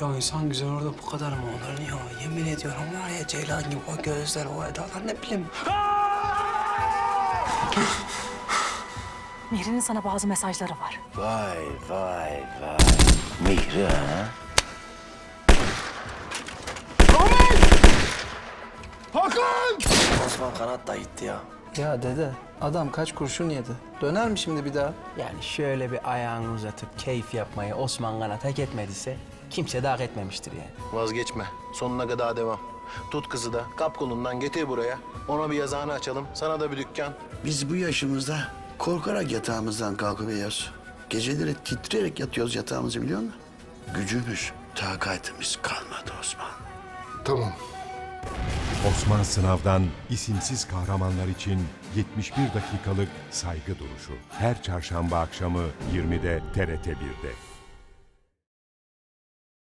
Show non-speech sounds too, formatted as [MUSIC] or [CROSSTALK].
Ya insan güzel orada bu kadar mı olur ya? Yemin ediyorum var ya Ceylan gibi o gözler, o edalar ne bileyim. [LAUGHS] Mihri'nin sana bazı mesajları var. Vay vay vay. Mihri ha? Osman kanat da gitti ya. Ya dede adam kaç kurşun yedi. Döner mi şimdi bir daha? Yani şöyle bir ayağını uzatıp keyif yapmayı Osman Kanat hak etmediyse kimse de hak etmemiştir yani. Vazgeçme. Sonuna kadar devam. Tut kızı da kap kolundan getir buraya. Ona bir yazağını açalım. Sana da bir dükkan. Biz bu yaşımızda korkarak yatağımızdan kalkıyoruz. Geceleri titreyerek yatıyoruz yatağımızı biliyor musun? Gücümüz, takatimiz kalmadı Osman. Tamam. Osman Sınav'dan isimsiz kahramanlar için 71 dakikalık saygı duruşu. Her çarşamba akşamı 20'de TRT 1'de.